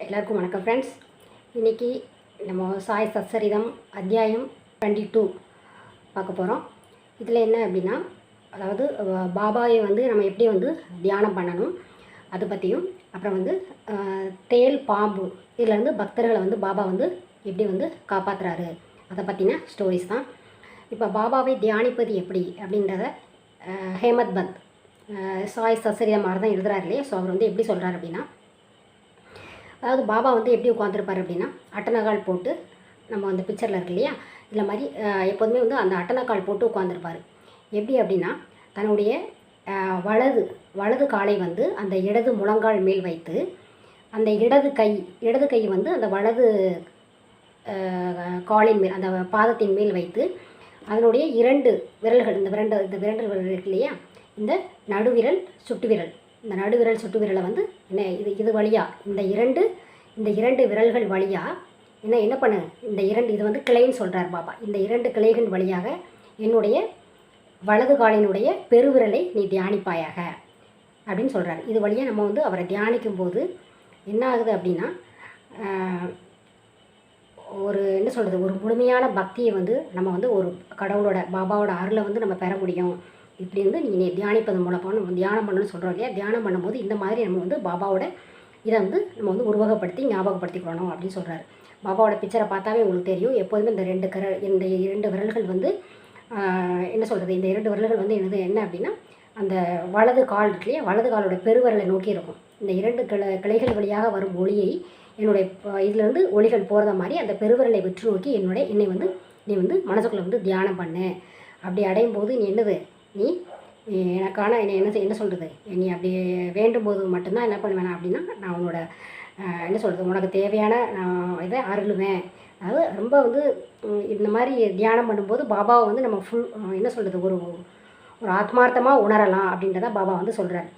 எல்லாருக்கும் வணக்கம் ஃப்ரெண்ட்ஸ் இன்றைக்கி நம்ம சாய் சச்சரிதம் அத்தியாயம் டுவெண்ட்டி டூ பார்க்க போகிறோம் இதில் என்ன அப்படின்னா அதாவது பாபாவை வந்து நம்ம எப்படி வந்து தியானம் பண்ணணும் அதை பற்றியும் அப்புறம் வந்து தேல் பாம்பு இதுலேருந்து பக்தர்களை வந்து பாபா வந்து எப்படி வந்து காப்பாற்றுறாரு அதை பற்றின ஸ்டோரிஸ் தான். இப்போ பாபாவை தியானிப்பது எப்படி அப்படின்றத ஹேமத் பந்த் சாய் சசரிதம் மாதிரி தான் எழுதுறாரு இல்லையா? ஸோ அவர் வந்து எப்படி சொல்கிறார் அப்படின்னா அதாவது பாபா வந்து எப்படி உட்காந்துருப்பார் அப்படின்னா அட்டனகால் போட்டு நம்ம அந்த பிக்சரில் இருக்கு இல்லையா? இதில் மாதிரி எப்போதுமே வந்து அந்த அட்டனக்கால் போட்டு உட்காந்துருப்பார் எப்படி அப்படின்னா தன்னுடைய வலது வலது காலை வந்து அந்த இடது முழங்கால் மேல் வைத்து அந்த இடது கை இடது கை வந்து அந்த வலது காலின் மேல் அந்த பாதத்தின் மேல் வைத்து அதனுடைய இரண்டு விரல்கள் இந்த விரண்டு இந்த விரண்டு விரல் இருக்கு இல்லையா? இந்த நடுவிரல் சுட்டு விரல் இந்த நடுவிரல் சுட்டு விரலை வந்து என்ன இது இது வழியாக இந்த இரண்டு இந்த இரண்டு விரல்கள் வழியாக என்ன என்ன பண்ணு? இந்த இரண்டு இது வந்து கிளைன்னு சொல்கிறார் பாபா இந்த இரண்டு கிளைகள் வழியாக என்னுடைய வலது காலினுடைய பெருவிரலை நீ தியானிப்பாயாக அப்படின்னு சொல்கிறார் இது வழியாக நம்ம வந்து அவரை தியானிக்கும் போது என்ன ஆகுது அப்படின்னா ஒரு என்ன சொல்கிறது ஒரு முழுமையான பக்தியை வந்து நம்ம வந்து ஒரு கடவுளோட பாபாவோட அருளை வந்து நம்ம பெற முடியும். இப்படி வந்து நீங்கள் தியானிப்பதன் மூலமாக நம்ம தியானம் பண்ணணும்னு சொல்கிறோம் இல்லையா? தியானம் பண்ணும்போது இந்த மாதிரி நம்ம வந்து பாபாவோட இதை வந்து நம்ம வந்து உருவகப்படுத்தி ஞாபகப்படுத்திக்கணும் அப்படின்னு சொல்கிறாரு பாபாவோட பிக்சரை பார்த்தாவே உங்களுக்கு தெரியும். எப்போதுமே இந்த ரெண்டு கர இந்த இரண்டு விரல்கள் வந்து என்ன சொல்கிறது இந்த இரண்டு விரல்கள் வந்து என்னது என்ன அப்படின்னா அந்த வலது கால் இல்லையா? வலது காலோட பெருவரலை நோக்கி இருக்கும். இந்த இரண்டு கிளை கிளைகள் வழியாக வரும் ஒளியை என்னுடைய ப- இதுலேருந்து ஒளிகள் போகிறத மாதிரி அந்த பெருவிரலை விற்று நோக்கி என்னுடைய என்னை வந்து நீ வந்து மனசுக்குள்ளே வந்து தியானம் பண்ணு. அப்படி அடையும் போது நீ என்னது நீ எனக்கான என்னை என்ன என்ன சொல்கிறது நீ அப்படி வேண்டும் போது மட்டும்தான் என்ன பண்ணுவேன் அப்படின்னா நான் உன்னோட என்ன சொல்கிறது உனக்கு தேவையான நான் இதை அருளுவேன். அதாவது ரொம்ப வந்து இந்த மாதிரி தியானம் பண்ணும்போது பாபாவை வந்து நம்ம ஃபுல் என்ன சொல்கிறது ஒரு ஒரு ஆத்மார்த்தமாக உணரலாம் அப்படின்றத பாபா வந்து சொல்கிறார்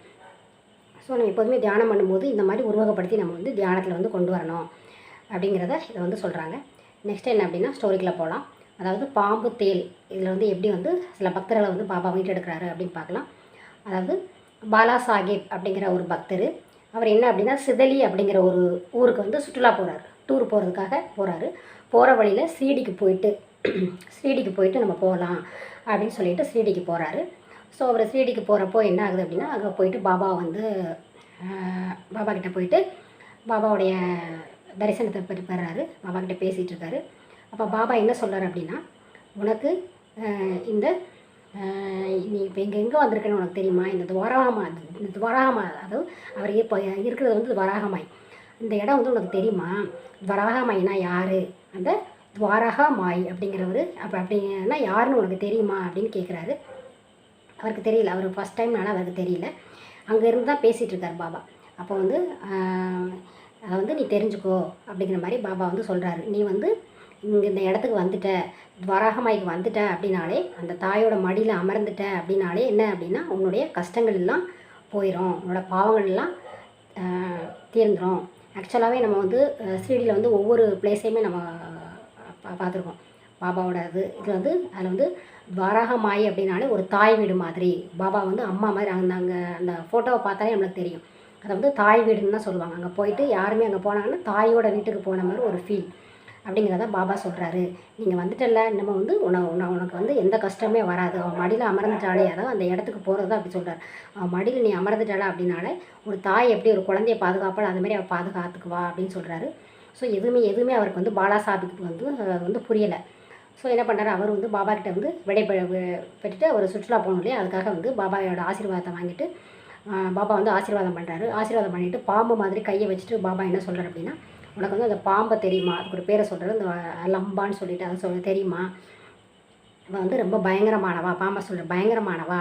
ஸோ நம்ம எப்போதுமே தியானம் பண்ணும்போது இந்த மாதிரி உருவகப்படுத்தி நம்ம வந்து தியானத்தில் வந்து கொண்டு வரணும் அப்படிங்கிறத இதை வந்து சொல்கிறாங்க நெக்ஸ்ட் என்ன அப்படின்னா ஸ்டோரிக்குள்ளே போகலாம் அதாவது பாம்பு தேல் இதில் வந்து எப்படி வந்து சில பக்தர்களை வந்து பாபா மீட்டெடுக்கிறாரு அப்படின்னு பார்க்கலாம். அதாவது பாலா சாஹிப் அப்படிங்கிற ஒரு பக்தர் அவர் என்ன அப்படின்னா சிதலி அப்படிங்கிற ஒரு ஊருக்கு வந்து சுற்றுலா போகிறாரு டூர் போகிறதுக்காக போகிறாரு போகிற வழியில் ஸ்ரீடிக்கு போயிட்டு ஸ்ரீடிக்கு போயிட்டு நம்ம போகலாம் அப்படின்னு சொல்லிட்டு ஸ்ரீடிக்கு போகிறாரு ஸோ அவர் ஸ்ரீடிக்கு போகிறப்போ என்ன ஆகுது அப்படின்னா அங்கே போயிட்டு பாபா வந்து பாபா கிட்ட போயிட்டு பாபாவுடைய தரிசனத்தை பற்றி பெறாரு பாபா கிட்டே பேசிகிட்டு இருக்காரு. அப்போ பாபா என்ன சொல்கிறார் அப்படின்னா உனக்கு இந்த நீ இப்போ எங்கே எங்கே வந்திருக்கேன்னு உனக்கு தெரியுமா? இந்த துவாராகமா இந்த துவாராகமா அதாவது அவர் இப்போ இருக்கிறது வந்து துவாராகமாய். இந்த இடம் வந்து உனக்கு தெரியுமா? துவாராகமாய்னா யார்? அந்த துவாரகா மாய் அப்படிங்கிறவர் அப்போ அப்படின்னா யாருன்னு உனக்கு தெரியுமா? அப்படின்னு கேட்குறாரு அவருக்கு தெரியல. அவர் ஃபஸ்ட் டைம்னால அவருக்கு தெரியல. அங்கே இருந்து தான் பேசிகிட்டு இருக்கார் பாபா. அப்போ வந்து அதை வந்து நீ தெரிஞ்சுக்கோ அப்படிங்கிற மாதிரி பாபா வந்து சொல்கிறாரு நீ வந்து இங்கே இந்த இடத்துக்கு வந்துட்ட வராகமாய்க்கு வந்துட்ட அப்படின்னாலே அந்த தாயோட மடியில் அமர்ந்துட்ட அப்படின்னாலே என்ன அப்படின்னா உன்னுடைய கஷ்டங்கள் எல்லாம் போயிடும் உன்னோட பாவங்கள் எல்லாம் தீர்ந்துடும் ஆக்சுவலாகவே நம்ம வந்து ஸ்ரீடியில் வந்து ஒவ்வொரு பிளேஸையுமே நம்ம பா- பார்த்துருக்கோம். பாபாவோட இது இது வந்து அதில் வந்து வராகமாயி அப்படின்னாலே ஒரு தாய் வீடு மாதிரி. பாபா வந்து அம்மா மாதிரி அந்த அங்கே அந்த ஃபோட்டோவை பார்த்தாலே நம்மளுக்கு தெரியும். அதை வந்து தாய் வீடுன்னு தான் சொல்லுவாங்க. அங்கே போயிட்டு யாருமே அங்கே போனாங்கன்னா தாயோட வீட்டுக்கு போன மாதிரி ஒரு ஃபீல் அப்படிங்கிறத பாபா சொல்கிறாரு நீங்கள் வந்துட்டல நம்ம வந்து உன உனக்கு வந்து எந்த கஷ்டமே வராது. அவன் மடியில் அமர்ந்துட்டாலே அதாவது அந்த இடத்துக்கு போகிறது அப்படி சொல்கிறார் அவன் மடியில் நீ அமர்ந்துட்டாளா அப்படின்னாலே ஒரு தாய் எப்படி ஒரு குழந்தைய பாதுகாப்பாள் அதுமாரி அவள் பாதுகாத்துக்குவா அப்படின்னு சொல்கிறாரு ஸோ எதுவுமே எதுவுமே அவருக்கு வந்து பாலா சாஹிப்புக்கு வந்து அது வந்து புரியலை. ஸோ என்ன பண்ணுறாரு அவர் வந்து பாபா கிட்ட வந்து விடை பெ- பெற்றுட்டு அவர் சுற்றுலா போகணும் இல்லையா? அதுக்காக வந்து பாபாவோட ஆசீர்வாதத்தை வாங்கிட்டு பாபா வந்து ஆசீர்வாதம் பண்ணுறாரு ஆசீர்வாதம் பண்ணிவிட்டு பாம்பு மாதிரி கையை வச்சுட்டு பாபா என்ன சொல்கிறார் அப்படின்னா உனக்கு வந்து அந்த பாம்பை தெரியுமா? அதுக்கு ஒரு பேரை சொல்கிறது இந்த லம்பான்னு சொல்லிட்டு அதை சொல்ல தெரியுமா? அவன் வந்து ரொம்ப பயங்கரமானவா பாம்பை சொல்கிற பயங்கரமானவா.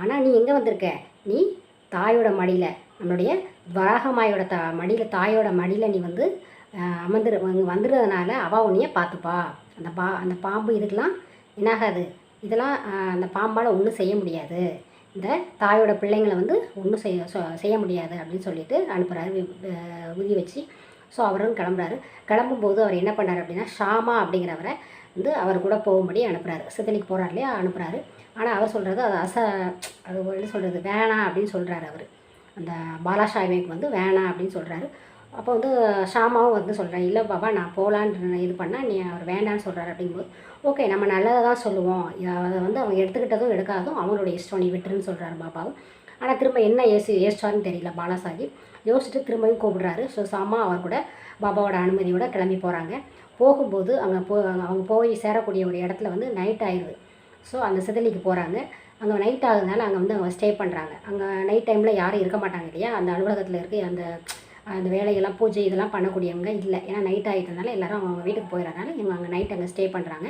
ஆனால் நீ எங்கே வந்திருக்க? நீ தாயோட மடியில் நம்மளுடைய வராகமாயோட த மடியில் தாயோட மடியில் நீ வந்து அமர்ந்துரு வந்துடுறதுனால அவள் உன்னைய பார்த்துப்பா. அந்த பா அந்த பாம்பு இதுக்கெலாம் என்னாகாது? இதெல்லாம் அந்த பாம்பால் ஒன்றும் செய்ய முடியாது. இந்த தாயோட பிள்ளைங்களை வந்து ஒன்றும் செய்ய சொ- செய்ய முடியாது அப்படின்னு சொல்லிட்டு அனுப்புகிறாரு உதி வச்சு. ஸோ அவரும் கிளம்புறாரு. கிளம்பும்போது அவர் என்ன பண்ணார் அப்படின்னா ஷாமா அப்படிங்கிறவரை வந்து அவர் கூட போகும்படி அனுப்புகிறாரு சித்தனிக்கு போகிறார் இல்லையா? அனுப்புகிறாரு ஆனால் அவர் சொல்கிறது அது அச அது என்ன சொல்கிறது வேணாம் அப்படின்னு சொல்கிறாரு அவர். அந்த பாலாஷாமிக்கு வந்து வேணாம் அப்படின்னு சொல்கிறாரு அப்போ வந்து ஷாமாவும் வந்து சொல்கிறேன் இல்லை பாபா நான் போகலான்னு இது பண்ணால் நீ அவர் வேண்டான்னு சொல்கிறார் அப்படிங்கும்போது ஓகே நம்ம நல்லதை தான் சொல்லுவோம். அதை வந்து அவங்க எடுத்துக்கிட்டதும் எடுக்காததும் அவங்களோட இஷ்டம். நீ விட்டுருன்னு சொல்கிறாரு பாபாவும். ஆனால் திரும்ப என்ன ஏசி ஏசிச்சான்னு தெரியல பாலாசாஹிப் யோசிச்சுட்டு திரும்பியும் கூப்பிடுறாரு. ஸோ சாமா அவர் கூட பாபாவோட அனுமதியோட கிளம்பி போகிறாங்க போகும்போது அங்கே போ அவங்க போய் சேரக்கூடிய ஒரு இடத்துல வந்து நைட் ஆயிடுது ஸோ அந்த சிதலிக்கு போகிறாங்க அங்கே நைட் ஆகுதுனால அங்கே வந்து அவங்க ஸ்டே பண்ணுறாங்க அங்கே நைட் டைமில் யாரும் இருக்க மாட்டாங்க இல்லையா? அந்த அலுவலகத்தில் இருக்க அந்த அந்த வேலையெல்லாம் பூஜை இதெல்லாம் பண்ணக்கூடியவங்க இல்லை. ஏன்னா நைட் ஆகிட்டதுனால எல்லோரும் அவங்க வீட்டுக்கு போயிடறதுனால இவங்க அங்கே நைட் அங்கே ஸ்டே பண்ணுறாங்க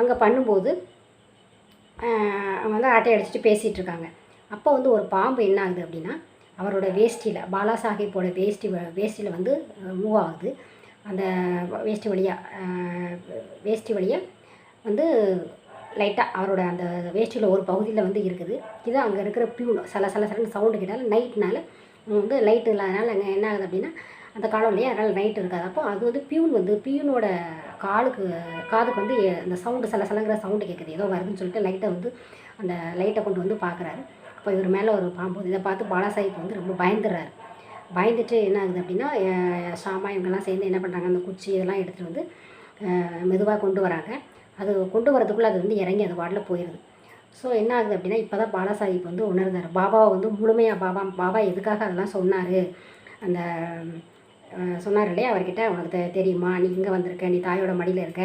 அங்கே பண்ணும்போது அவங்க வந்து ஆட்டை அடிச்சுட்டு பேசிகிட்டு இருக்காங்க. அப்போ வந்து ஒரு பாம்பு என்ன ஆகுது அப்படின்னா அவரோட வேஷ்டியில் பாலாசாஹிப்போட வேஷ்டி வ- வேஷ்டியில் வந்து மூவ் ஆகுது. அந்த வேஷ்டி வழியாக வேஷ்டி வழியாக வந்து லைட்டாக அவரோட அந்த வேஷ்டியில் ஒரு பகுதியில் வந்து இருக்குது. இது அங்கே இருக்கிற பியூன் சல சல சலன்னு சவுண்டு கேட்டாலும் நைட்னால வந்து லைட் இல்லாதனால அங்கே என்ன ஆகுது அப்படின்னா அந்த காலம் இல்லையா? அதனால் நைட் இருக்காது. அப்போ அது வந்து பியூன் வந்து பியூனோட காலுக்கு காதுக்கு வந்து அந்த சவுண்டு சல சலங்கிற சவுண்டு கேட்குது ஏதோ வருதுன்னு சொல்லிட்டு லைட்டை வந்து அந்த லைட்டை கொண்டு வந்து பார்க்குறாரு. அப்போ இவர் மேலே ஒரு பாம்பு இதை பார்த்து பாலாசாஹிப் வந்து ரொம்ப பயந்துடுறாரு. பயந்துட்டு என்ன ஆகுது அப்படின்னா சாமா இவங்கெல்லாம் சேர்ந்து என்ன பண்ணுறாங்க அந்த குச்சி இதெல்லாம் எடுத்துகிட்டு வந்து மெதுவாக கொண்டு வராங்க. அது கொண்டு வரதுக்குள்ளே அது வந்து இறங்கி அது வாட்டில் போயிடுது. ஸோ என்ன ஆகுது அப்படின்னா இப்போ தான் பாலாசாஹிப் வந்து உணர்ந்தார். பாபாவை வந்து முழுமையாக பாபா பாபா எதுக்காக அதெல்லாம் சொன்னார்? அந்த சொன்னார் இல்லையா? அவர்கிட்ட உனக்கு தெ- தெரியுமா? நீ இங்கே வந்திருக்க நீ தாயோட மடியில் இருக்க.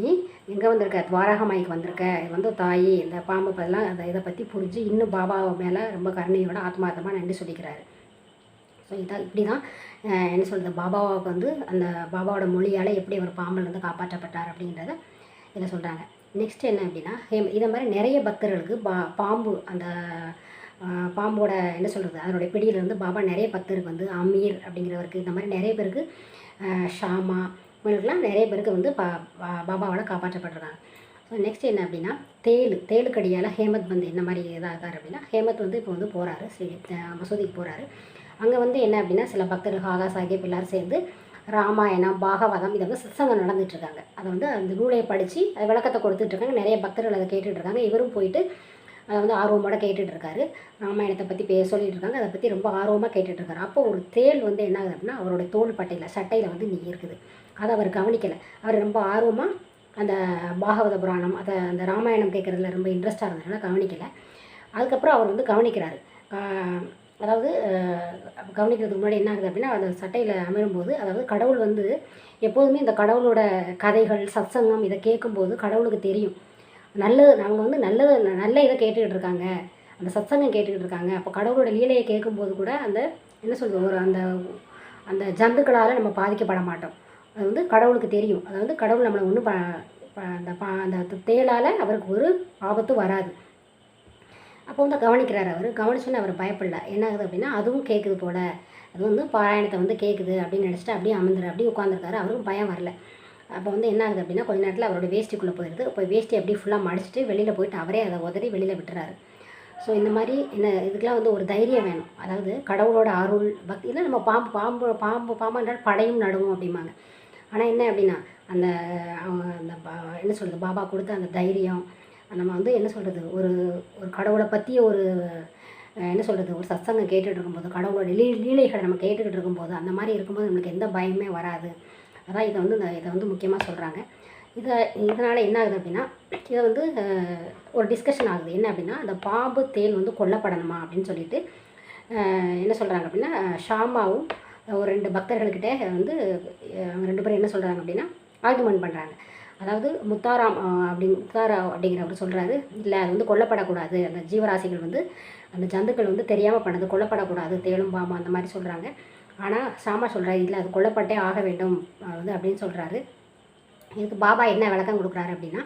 நீ எங்கே வந்திருக்க? துவாரகமாய்க்கு வந்திருக்க? வந்து தாய் இந்த பாம்பு பதிலாம் அதை இதை பற்றி புரிஞ்சு இன்னும் பாபா மேலே ரொம்ப கருணையோட ஆத்மார்த்தமாக நன்றி சொல்லிக்கிறாரு. ஸோ இதான் இப்படி தான் என்ன சொல்கிறது பாபாவுக்கு வந்து அந்த பாபாவோட மொழியால் எப்படி அவர் பாம்பிலிருந்து காப்பாற்றப்பட்டார் அப்படின்றத இதில் சொல்கிறாங்க நெக்ஸ்ட் என்ன அப்படின்னா ஹேம் இதை மாதிரி நிறைய பக்தர்களுக்கு பா பாம்பு அந்த பாம்போட என்ன சொல்கிறது அதனுடைய பிடியிலேருந்து பாபா நிறைய பக்தருக்கு வந்து அமீர் அப்படிங்கிறவருக்கு இந்த மாதிரி நிறைய பேருக்கு ஷாமா இவங்களுக்குலாம் நிறைய பேருக்கு வந்து பா பாபாவால் காப்பாற்றப்பட்டிருக்காங்க. ஸோ நெக்ஸ்ட் என்ன அப்படின்னா தேளு தேலுக்கடியால் ஹேமத் வந்து என்ன மாதிரி இதாகிறார் அப்படின்னா ஹேமத் வந்து இப்போ வந்து போகிறாரு ஸ்ரீ மசூதிக்கு போகிறாரு அங்கே வந்து என்ன அப்படின்னா சில பக்தர்கள் ஹாகா சாஹிப் எல்லோரும் சேர்ந்து ராமாயணம் பாகவதம் இதை வந்து சத்சங்கம் நடந்துட்டு இருக்காங்க அதை வந்து அந்த நூலை படித்து அது விளக்கத்தை கொடுத்துட்ருக்காங்க நிறைய பக்தர்கள் அதை கேட்டுட்ருக்காங்க இவரும் போயிட்டு அதை வந்து ஆர்வமோட கேட்டுட்ருக்காரு ராமாயணத்தை பற்றி பே சொல்லிட்டுருக்காங்க. அதை பற்றி ரொம்ப ஆர்வமாக கேட்டுட்ருக்காரு அப்போ ஒரு தேள் வந்து என்ன ஆகுது அப்படின்னா அவரோட தோல் பட்டையில் சட்டையில் வந்து நீ இருக்குது. அதை அவர் கவனிக்கலை. அவர் ரொம்ப ஆர்வமாக அந்த பாகவத புராணம் அதை அந்த ராமாயணம் கேட்குறதுல ரொம்ப இன்ட்ரெஸ்டாக இருந்ததுனால கவனிக்கலை. அதுக்கப்புறம் அவர் வந்து கவனிக்கிறாரு. அதாவது கவனிக்கிறதுக்கு முன்னாடி என்ன ஆகுது அப்படின்னா அந்த சட்டையில் அமரும்போது அதாவது கடவுள் வந்து எப்போதுமே இந்த கடவுளோட கதைகள் சத்சங்கம் இதை கேட்கும்போது கடவுளுக்கு தெரியும். நல்லது அவங்க வந்து நல்லது நல்ல இதை கேட்டுக்கிட்டு இருக்காங்க. அந்த சத்சங்கம் கேட்டுக்கிட்டு இருக்காங்க. அப்போ கடவுளோட லீலையை கேட்கும்போது கூட அந்த என்ன சொல்கிறது ஒரு அந்த அந்த ஜந்துக்களால் நம்ம பாதிக்கப்பட மாட்டோம். அது வந்து கடவுளுக்கு தெரியும். அதாவது கடவுள் நம்மளை ஒன்றும் ப ப- அந்த பா அந்த தேலால் அவருக்கு ஒரு ஆபத்தும் வராது. அப்போ வந்து கவனிக்கிறார் அவர். கவனிச்சோன்னு அவர் பயப்படல. என்ன ஆகுது அப்படின்னா அதுவும் கேட்குது போல். அது வந்து பாராயணத்தை வந்து கேட்குது அப்படின்னு நினச்சிட்டு அப்படியே அமர்ந்துரு அப்படியே உட்காந்துருக்காரு அவருக்கும் பயம் வரல. அப்போ வந்து என்ன ஆகுது அப்படின்னா கொஞ்ச நேரத்தில் அவரோட வேஷ்டிக்குள்ளே போயிடுது இப்போ வேஷ்டி அப்படியே ஃபுல்லாக மடிச்சிட்டு வெளியில் போயிட்டு அவரே அதை உதறி வெளியில் விட்டுறாரு. ஸோ இந்த மாதிரி என்ன இதுக்கெலாம் வந்து ஒரு தைரியம் வேணும். அதாவது கடவுளோட அருள் பக்தி இல்லை நம்ம பாம்பு பாம்பு பாம்பு பாம்பு என்றால் படையும் நடுங்கும் அப்படிம்பாங்க. ஆனால் என்ன அப்படின்னா அந்த அவங்க அந்த பா- என்ன சொல்கிறது பாபா கொடுத்த அந்த தைரியம் நம்ம வந்து என்ன சொல்கிறது ஒரு ஒரு கடவுளை பற்றி ஒரு என்ன சொல்கிறது ஒரு சத்சங்கம் கேட்டுகிட்டு இருக்கும்போது கடவுளோட லீ லீலைகளை நம்ம கேட்டுக்கிட்டு இருக்கும்போது அந்த மாதிரி இருக்கும்போது நம்மளுக்கு எந்த பயமே வராது. அதான் இதை வந்து இந்த இதை வந்து முக்கியமாக சொல்கிறாங்க இதை இதனால் என்ன ஆகுது அப்படின்னா இதை வந்து ஒரு டிஸ்கஷன் ஆகுது. என்ன அப்படின்னா அந்த பாம்பு தேல் வந்து கொல்லப்படணுமா அப்படின்னு சொல்லிட்டு என்ன சொல்கிறாங்க அப்படின்னா ஷாமாவும் ஒரு ரெண்டு பக்தர்கள்கிட்ட வந்து அவங்க ரெண்டு பேரும் என்ன சொல்கிறாங்க அப்படின்னா ஆர்குமெண்ட் பண்ணுறாங்க அதாவது முத்தாராம் அப்படி முத்தாரா அப்படிங்கிறவர் சொல்கிறாரு இல்லை அது வந்து கொல்லப்படக்கூடாது. அந்த ஜீவராசிகள் வந்து அந்த ஜந்துக்கள் வந்து தெரியாமல் பண்ணது கொல்லப்படக்கூடாது. தேலும் பாமா அந்த மாதிரி சொல்கிறாங்க ஆனால் சாமா சொல்கிறாரு இல்லை அது கொல்லப்பட்டே ஆக வேண்டும் வந்து அப்படின்னு சொல்கிறாரு இதுக்கு பாபா என்ன விளக்கம் கொடுக்குறாரு அப்படின்னா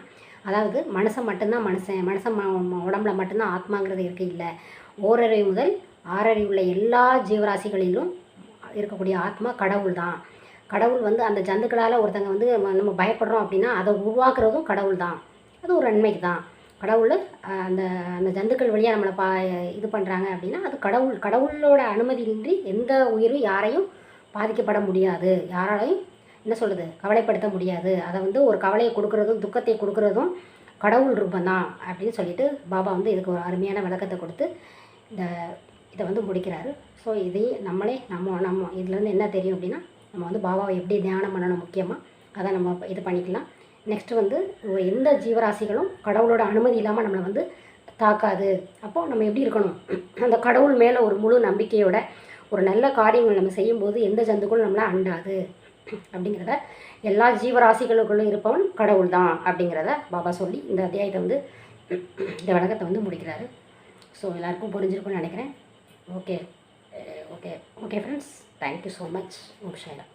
அதாவது மனுஷன் மட்டும்தான் மனுஷன் மனுஷன் உடம்புல மட்டும்தான் ஆத்மாங்கிறது இருக்குது இல்லை. ஓரறிவு முதல் ஆறறிவு உள்ள எல்லா ஜீவராசிகளிலும் இருக்கக்கூடிய ஆத்மா கடவுள் தான் கடவுள் வந்து அந்த ஜந்துக்களால் ஒருத்தங்க வந்து நம்ம- நம்ம பயப்படுறோம் அப்படின்னா அதை உருவாக்குறதும் கடவுள் தான் அது ஒரு நன்மைக்கு தான் கடவுள் அந்த அந்த ஜந்துக்கள் வழியாக நம்மளை பா இது பண்ணுறாங்க அப்படின்னா அது கடவுள் கடவுளோட அனுமதியின்றி எந்த உயிரும் யாரையும் பாதிக்கப்பட முடியாது. யாராலையும் என்ன சொல்கிறது கவலைப்படுத்த முடியாது. அதை வந்து ஒரு கவலையை கொடுக்குறதும் துக்கத்தை கொடுக்குறதும் கடவுள் ரூபந்தான் அப்படின்னு சொல்லிட்டு பாபா வந்து இதுக்கு ஒரு அருமையான விளக்கத்தை கொடுத்து இந்த இதை வந்து முடிக்கிறாரு. ஸோ இதையும் நம்மளே நம்ம நம்ம இதுலேருந்து என்ன தெரியும் அப்படின்னா நம்ம வந்து பாபாவை எப்படி தியானம் பண்ணணும் முக்கியமாக அதை நம்ம இது பண்ணிக்கலாம். நெக்ஸ்ட்டு வந்து ஒரு எந்த ஜீவராசிகளும் கடவுளோட அனுமதி இல்லாமல் நம்மளை வந்து தாக்காது. அப்போது நம்ம எப்படி இருக்கணும்? அந்த கடவுள் மேலே ஒரு முழு நம்பிக்கையோட ஒரு நல்ல காரியங்கள் நம்ம செய்யும்போது எந்த ஜந்துக்களும் நம்மளை அண்டாது. அப்படிங்கிறத எல்லா ஜீவராசிகளுக்குள்ளும் இருப்பவன் கடவுள் தான் அப்படிங்கிறத பாபா சொல்லி இந்த அத்தியாயத்தை வந்து இந்த வழக்கத்தை வந்து முடிக்கிறாரு. ஸோ எல்லாருக்கும் புரிஞ்சிருக்கும்னு நினைக்கிறேன். Okay okay okay friends thank you so much Om Shaira